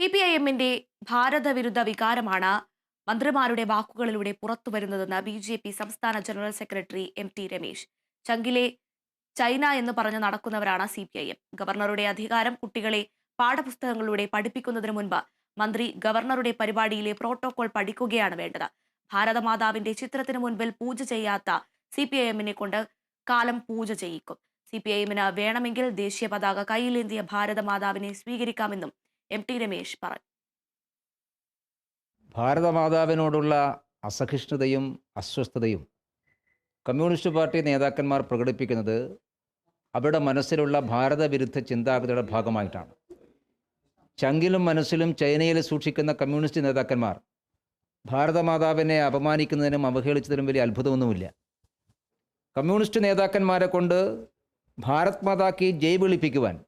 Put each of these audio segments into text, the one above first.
C P I എമ്മിന്റെ ഭാരതവിരുദ്ധ വികാരമാണ് മന്ത്രിമാരുടെ വാക്കുകളിലൂടെ പുറത്തു വരുന്നതെന്ന് ബി ജെ പി സംസ്ഥാന general secretary M T Ramesh. ചങ്കിലെ China എന്ന് പറഞ്ഞ് നടക്കുന്നവരാണ് സി പി ഐ എം. ഗവർണറുടെ അധികാരം കുട്ടികളെ പാഠപുസ്തകങ്ങളിലൂടെ പഠിപ്പിക്കുന്നതിന് മുൻപ് മന്ത്രി ഗവർണറുടെ പരിപാടിയിലെ പ്രോട്ടോകോൾ പഠിക്കുകയാണ് വേണ്ടത്. ഭാരതമാതാവിന്റെ ചിത്രത്തിന് മുൻപിൽ പൂജ ചെയ്യാത്ത സി പി ഐ എമ്മിനെ കൊണ്ട് കാലം പൂജ ചെയ്യിക്കും. സി പി ഐ എമ്മിന് വേണമെങ്കിൽ ദേശീയ പതാക കയ്യിലേന്തിയ ഭാരതമാതാവിനെ സ്വീകരിക്കാമെന്നും എം ടി രമേശ് പറഞ്ഞു. ഭാരതമാതാവിനോടുള്ള അസഹിഷ്ണുതയും അസ്വസ്ഥതയും കമ്മ്യൂണിസ്റ്റ് പാർട്ടി നേതാക്കന്മാർ പ്രകടിപ്പിക്കുന്നത് അവരുടെ മനസ്സിലുള്ള ഭാരതവിരുദ്ധ ചിന്താഗതിയുടെ ഭാഗമായിട്ടാണ്. ചങ്കിലും മനസ്സിലും ചൈനയിൽ സൂക്ഷിക്കുന്ന കമ്മ്യൂണിസ്റ്റ് നേതാക്കന്മാർ ഭാരതമാതാവിനെ അപമാനിക്കുന്നതിനും അവഹേളിച്ചതിനും വലിയ അത്ഭുതമൊന്നുമില്ല. കമ്മ്യൂണിസ്റ്റ് നേതാക്കന്മാരെ കൊണ്ട് ഭാരത് മാതാക്കി ജയ് വിളിപ്പിക്കുവാൻ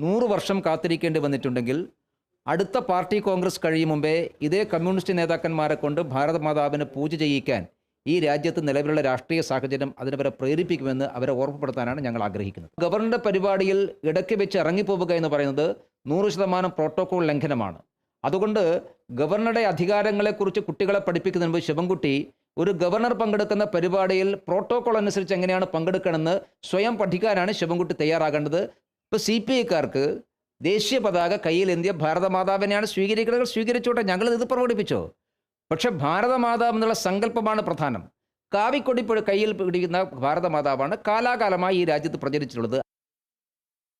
നൂറ് വർഷം കാത്തിരിക്കേണ്ടി വന്നിട്ടുണ്ടെങ്കിൽ അടുത്ത പാർട്ടി കോൺഗ്രസ് കഴിയും മുമ്പേ ഇതേ കമ്മ്യൂണിസ്റ്റ് നേതാക്കന്മാരെ കൊണ്ട് ഭാരത മാതാവിന് പൂജ ചെയ്യിക്കാൻ ഈ രാജ്യത്ത് നിലവിലുള്ള രാഷ്ട്രീയ സാഹചര്യം അതിനവരെ പ്രേരിപ്പിക്കുമെന്ന് അവരെ ഓർമ്മപ്പെടുത്താനാണ് ഞങ്ങൾ ആഗ്രഹിക്കുന്നത്. ഗവർണറുടെ പരിപാടിയിൽ ഇടയ്ക്ക് വെച്ച് ഇറങ്ങിപ്പോവുക എന്ന് പറയുന്നത് നൂറ് ശതമാനം പ്രോട്ടോകോൾ ലംഘനമാണ്. അതുകൊണ്ട് ഗവർണറുടെ അധികാരങ്ങളെക്കുറിച്ച് കുട്ടികളെ പഠിപ്പിക്കുന്നതിന് മുമ്പ് ശിവൻകുട്ടി ഒരു ഗവർണർ പങ്കെടുക്കുന്ന പരിപാടിയിൽ പ്രോട്ടോകോൾ അനുസരിച്ച് എങ്ങനെയാണ് പങ്കെടുക്കണമെന്ന് സ്വയം പഠിക്കാനാണ് ശിവൻകുട്ടി തയ്യാറാകേണ്ടത്. ഇപ്പോൾ സി പി ഐക്കാർക്ക് ദേശീയ പതാക കയ്യിലേന്തിയ ഭാരതമാതാവിനെയാണ് സ്വീകരിക്കുന്നത്. സ്വീകരിച്ചോട്ടെ ഞങ്ങൾ ഇത് പ്രകടിപ്പിച്ചോ. പക്ഷെ ഭാരതമാതാവ് എന്നുള്ള സങ്കല്പമാണ് പ്രധാനം. കാവിക്കൊടി കയ്യിൽ പിടിക്കുന്ന ഭാരതമാതാവാണ് കാലാകാലമായി ഈ രാജ്യത്ത് പ്രചരിച്ചിട്ടുള്ളത്.